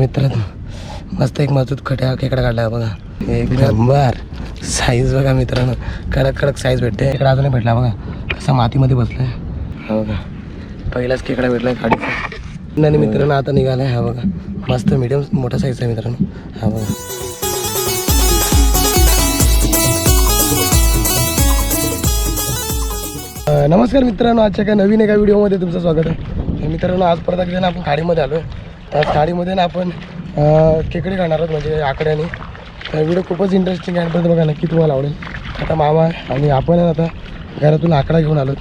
मित्रांनो मस्त एक मजबूत खट्या खेकडा काढला बघा. एक नंबर. साईज बघा मित्रांनो. कडक कडक साईज भेटते. इकडे अजूनही भेटला बघा. असा मातीमध्ये बसलाय. हा बघा. पहिलाच खेकडा भेटलाय गाडीचा. आणि मित्रांनो आता निघालाय हा बघा. मस्त मिडियम मोठा साईज आहे मित्रांनो. हा बघा. नमस्कार मित्रांनो. आजच्या काय नवीन एका व्हिडिओमध्ये तुमचं स्वागत आहे. मित्रांनो आज परत एकदा आपण खाडीमध्ये आलो आहे त्या थाळीमध्ये ना आपण खेकडे खाणार आहोत म्हणजे आकड्याने. तर व्हिडिओ खूपच इंटरेस्टिंग आहे. पण बघा नक्की तुम्हाला आवडेल. आता मामा आणि आपण ना आता घरातून आकडा घेऊन आलो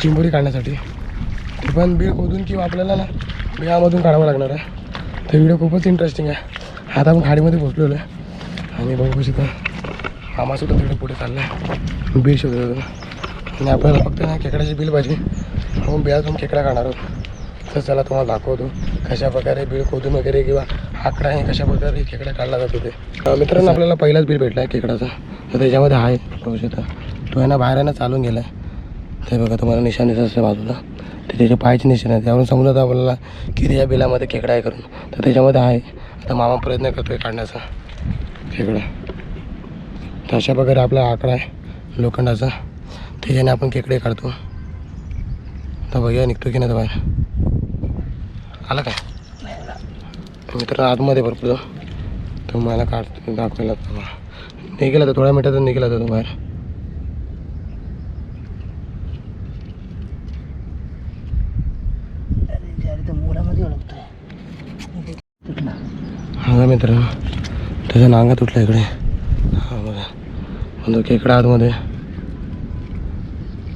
चिंबोरी काढण्यासाठी. ते पण बीळ खोदून किंवा आपल्याला ना बिळामधून काढावं लागणार आहे. तर व्हिडिओ खूपच इंटरेस्टिंग आहे. आता आपण खाडीमध्ये पोचलेलो आहे. आणि बघू शकता मामासुद्धा तिकडे पुढे चाललं आहे बीळ शोधत आणि आपल्याला फक्त ना खेकड्याची बिल पाहिजे. म्हणून बिळातून खेकडा काढणार आहोत. तर चला तुम्हाला दाखवतो कशा प्रकारे बिळ खोदून वगैरे किंवा आकडा आहे कशा प्रकारे खेकडा काढला जातो ते. मित्रांनो आपल्याला पहिलाच बिल भेटला आहे खेकडाचा तर त्याच्यामध्ये आहे बघू शकता. तो आहे ना बाहेर आहे ना चालून गेला आहे ते बघा तुम्हाला निशाण दिसत असते बाजूला. ते त्याचे पायचे निशाण आहे त्यावरून समजत आपल्याला किती या बिलामध्ये खेकडा आहे करून. तर त्याच्यामध्ये आहे. आता मामा प्रयत्न करतोय काढण्याचा. खेकडा. तर अशा प्रकारे आपला आकडा आहे लोखंडाचा. त्याच्याने आपण खेकडे काढतो. तर बघूया निघतो की नाही तो बाहेर. आला काय? मित्र आतमध्ये भरपूर तुम्हाला तो मला काढतो दाखवायला तो निघेला तर थोड्या मिनिटात निघेला तो बाहेर. हा मित्र त्याचा नांगा तुटला इकडे. हा बघा. तो खेकडा आतमध्ये.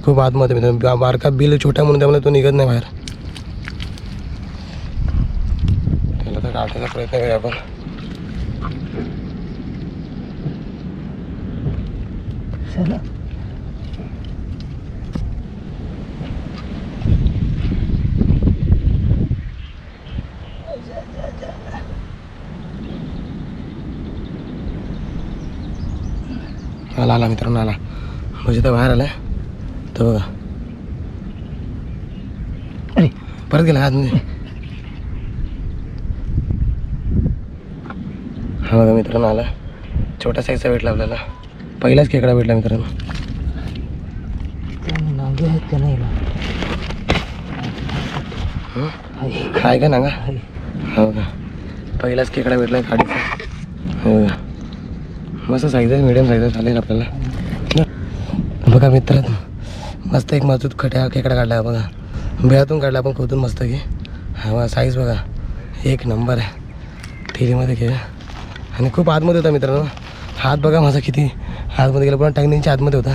खूप आतमध्ये मित्र बारका बिल छोटा म्हणून त्यामुळे तो निघत नाही बाहेर. नाचायचा प्रयत्न करूया आपण. आला आला मित्रांनो आला. म्हणजे तर बाहेर आलाय. तर बघा. परत गेला आतमध्ये. हा बघा मित्रांनो आला. छोटा साईजचा भेटला आपल्याला. पहिलाच खेकडा भेटला मित्रांनो. हं? आहे का नांगा? हो का पहिलाच खेकडा भेटला गाडीचा. हो का मस्त साईज आहे मिडियम साईज चालेल आपल्याला. बघा मित्रांनो मस्त एक मजबूत खट्या खेकडा काढला बघा. बिळातून काढला आपण खोदून मस्त की. हा साईज बघा. एक नंबर आहे. थेरीमध्ये घे आणि खूप आतमध्ये होता मित्रांनो. हात बघा माझा किती आतमध्ये गेला. पण टायमिंगच्या आतमध्ये होता.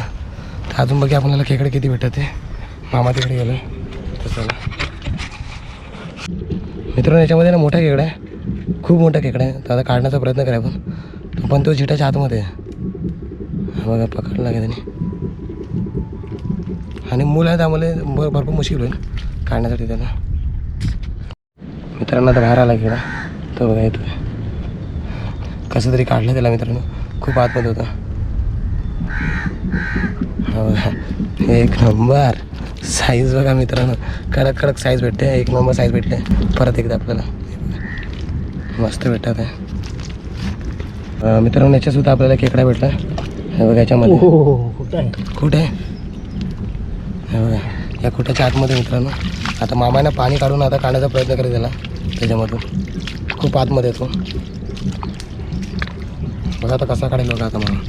तर अजून बघा आपल्याला खेकडे किती भेटत ते. मामा तिकडे गेलो. तसं मित्रांनो याच्यामध्ये ना मोठा खेकडा आहे. खूप मोठा खेकडा आहे. तर आता काढण्याचा प्रयत्न करा आपण. तो पण तो झिटाच्या आतमध्ये आहे. बघा पकडला का त्याने. आणि मूल आहे त्यामुळे भ- भरपूर मुश्किल होईल काढण्यासाठी त्याला. मित्रांनो आता बाहेर आला खेळा तो बघा येतो कसं तरी काढलं त्याला मित्रांनो. खूप आतमध्ये होता. हा एक नंबर. साईज बघा मित्रांनो. कडक कडक साईज भेटते. एक नंबर साईज भेटते. परत एकदा आपल्याला. मस्त भेटतात आहे मित्रांनो याच्यासुद्धा आपल्याला खेकडा भेटला. हे बघा याच्यामध्ये. कुठे? हे बघा. या कुठ्याच्या आतमध्ये मित्रांनो. आता मामाने पाणी काढून आता काढण्याचा प्रयत्न करेल त्याला. त्याच्यामधून. खूप आतमध्ये येतो. बघा आता कसा काढेल बघा आता मला.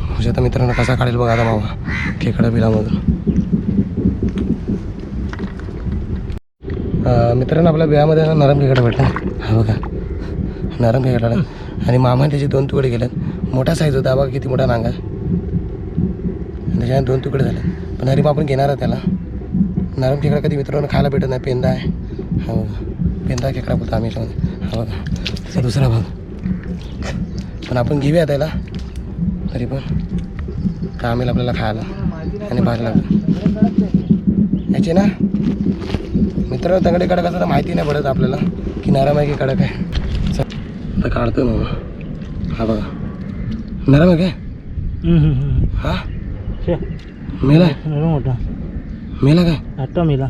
म्हणजे आता मित्रांनो कसा काढेल बघा आता मामा. खेकडा बिलामधून. मित्रांनो आपल्या बिळामध्ये नरम खेकडा भेटला. हा बघा. नरम खेकडा आणि मामाने त्याचे दोन तुकडे केलेत. मोठा साईज होता. बघा किती मोठा नांगा. त्याच्याने दोन तुकडे झाले. पण पण आपण घेणार आहे त्याला. नरम खेकडा कधी मित्रांनो खायला भेटत नाही. पेंदा आहे. हा बघा. पेंदा खेकडा बोलतो आम्ही याच्यामध्ये. हा बघा. त्याचा दुसरा भाग. पण आपण घेऊया त्याला. तरी पण कामेल आपल्याला खायला. आणि भारी लागतं याचे ना? मित्र तंगडे कडक असं माहिती नाही पडत आपल्याला. की नरम आहे की कडक आहे. चल, काढतो ना हा बघा. नरम आहे काय? हा? मेला मोठा मेला काय आत्ता मेला।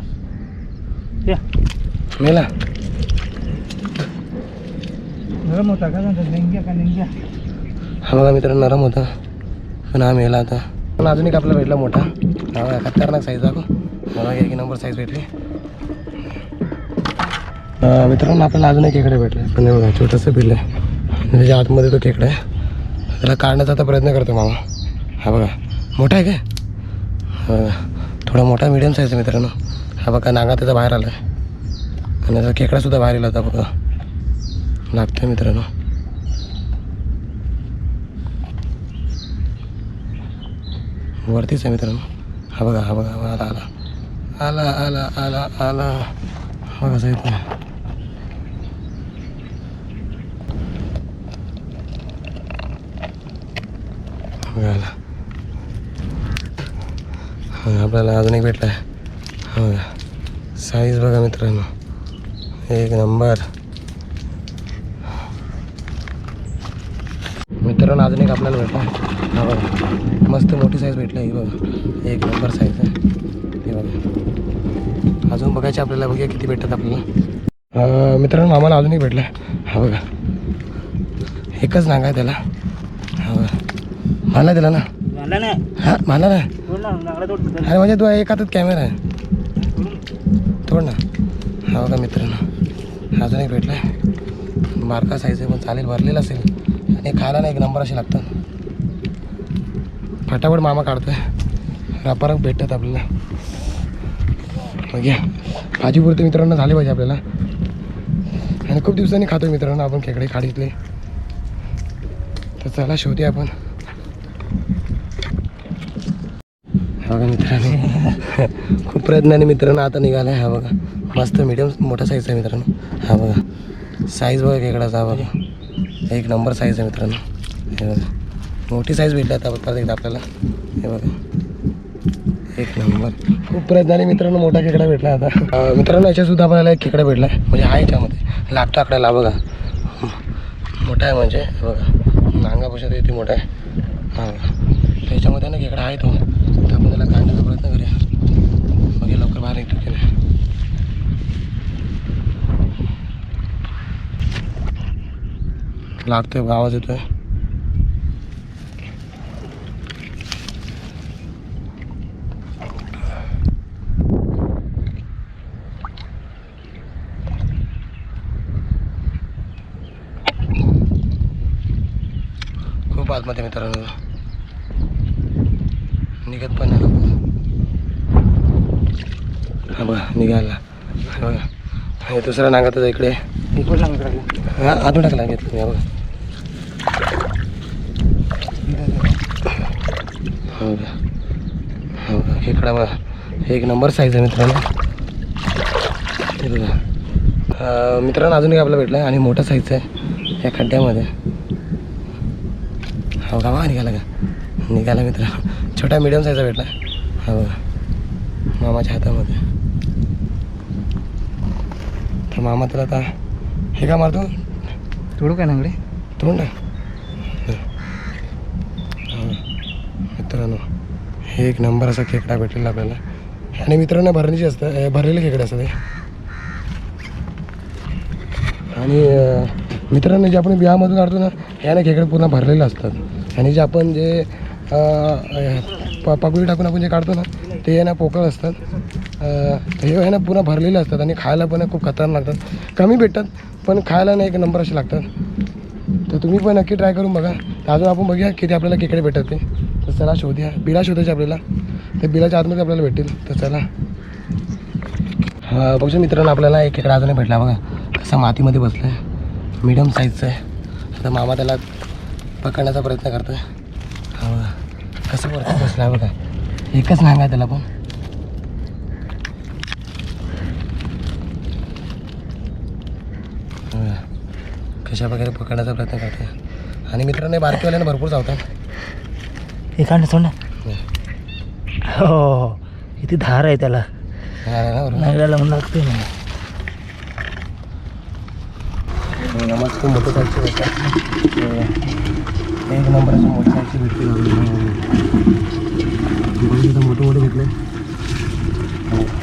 मेला? मोठा का? नेंग्या का? नेंग्या हा बघा मित्रांनो नरम होता. पण हा मेला आता. पण अजून एक आपला भेटला मोठा. हा खतरनाक साईज दाखव. मला एक नंबर साईज भेटली. मित्रांनो आपल्याला अजून एक खेकडे भेटले. पण बघा छोटंसं आहे. त्याच्या आतमध्ये तो खेकडा आहे. त्याला काढण्याचा आता प्रयत्न करतो मामा. हा बघा. मोठा आहे काय? थोडा मोठा मिडियम साईज मित्रांनो. हा बघा नागा त्याचा बाहेर आला आहे आणि त्याचा खेकडासुद्धा बाहेर आला होता बघा. लागतोय मित्रांनो. वरतीच आहे मित्रांनो. हा बघा हा बघा आला आला. आला आला आला आला. बघा साहेब बघा आला. आपल्याला अजून एक भेटला आहे हा साईज बघा मित्रांनो. एक नंबर मित्रांनो अजून एक आपल्याला भेटला हा बघा. मस्त मोठी साईज भेटली ही बघा. एक नंबर साईज आहे. हे बघा. अजून बघायचे आपल्याला बघूया किती भेटतात आपल्याला. मित्रांनो आम्हाला अजून एक भेटला हा बघा. एकच नांगा आहे त्याला. हा बघा. मला दिला ना? मला नाही हा मला ना ना? अरे म्हणजे तू एक हातात कॅमेरा आहे. थोड ना. हा बघा मित्रांनो अजून एक भेटला आहे बारका साईज आहे पण चालेल भरलेला असेल. आणि खायला ना एक नंबर असे लागतात. फटाफट मामा काढतोय. रापारक भेटतात आपल्याला. मग घ्या भाजीपुरते मित्रांनो झाले पाहिजे आपल्याला. आणि खूप दिवसांनी खातो मित्रांनो आपण खेकडे खाडीतले. तर चला शोधूया आपण हा बघा मित्रांनो. खूप प्रयत्नाने मित्रांनो आता निघाला आहे हा बघा. मस्त मीडियम मोठा साईज आहे मित्रांनो. हा बघा. साईज बघा खेकडाचा हा बघा. एक नंबर साईज आहे मित्रांनो. हे बघा. मोठी साईज भेटली आता परत एकदा आपल्याला. हे बघा. एक नंबर खूप प्रयत्नाने मित्रांनो मोठा खेकडा भेटला आता. मित्रांनो याच्यासुद्धा आपल्याला एक खेकडा भेटला आहे. म्हणजे हा याच्यामध्ये. लागतो आकड्याला बघा. मोठा आहे म्हणजे बघा. नांगापासून येते मोठा आहे. हा त्याच्यामध्ये ना खेकडा आहे तो. तर आपण त्याला काढण्याचा प्रयत्न करूया मग लवकर बाहेर येतो की नाही लागतोय आवाज येतोय. खूप आतमध्ये मित्रांनो. निघत पण. हा बघा निघाला. हा बघा. आणि दुसरा नांगातच इकडे. इकडे इकडे हा आतून टाकला घेतलं हा बघा. हा बघा. हा बघा एक नंबर साईज आहे मित्रांनो. हे बघा. मित्रांनो अजून एक आपला भेटला आहे आणि मोठा साईज आहे या खड्ड्यामध्ये. हा बघा निघाला का? निघाला मित्रांनो. छोटा मिडियम साईजचा भेटला. हा बघा. मामाच्या हातामध्ये. तर मामा त्याला आता हे का मारतो? तोडू काय नांगडे? तोंड मित्रांनो हे एक नंबर असा खेकडा भेटलेला आपल्याला. आणि मित्रांनो भरणीचे असतं हे भरलेले खेकडे असतात आणि मित्रांनो जे आपण बिहामधून काढतो ना याने खेकडे पूर्ण भरलेले असतात. आणि जे आपण जे प पगडी टाकून आपण जे काढतो ना ते आहे ना पोकळ असतात. हे आहे ना पूर्ण भरलेले असतात आणि खायला पण खूप खतरनाक लागतात. कमी भेटतात पण खायला ना एक नंबर असे लागतात. तर तुम्ही पण नक्की ट्राय करून बघा. तर अजून आपण बघूया किती आपल्याला खेकडे भेटतात ते. तर चला शोधूया. बिला शोधायचे आपल्याला. ते बिलाच्या आतमध्ये आपल्याला भेटतील. तर चला. बघू मित्रांनो आपल्याला एक खेकडा अजूनही भेटला बघा. कसा मातीमध्ये बसला आहे मिडियम साईजचा आहे. आता मामा त्याला पकडण्याचा प्रयत्न करतोय. हा बघा. कसं वरती बसला आहे बघा. एकच नांग आहे त्याला पण. हा. कशा प्रकारे पकडण्याचा प्रयत्न करतोय. आणि मित्रांनो हे बारकीवाल्याने भरपूर चावतात. हे काढ सोड. ना हो किती धार आहे त्याला. हा, ना, बरोबर. नांगड्याला म्हणून लागते ना मस्त मोठं भेटतात एक नंबर असं मोठे अशी भेटते मोठे मोठे घेतले हो.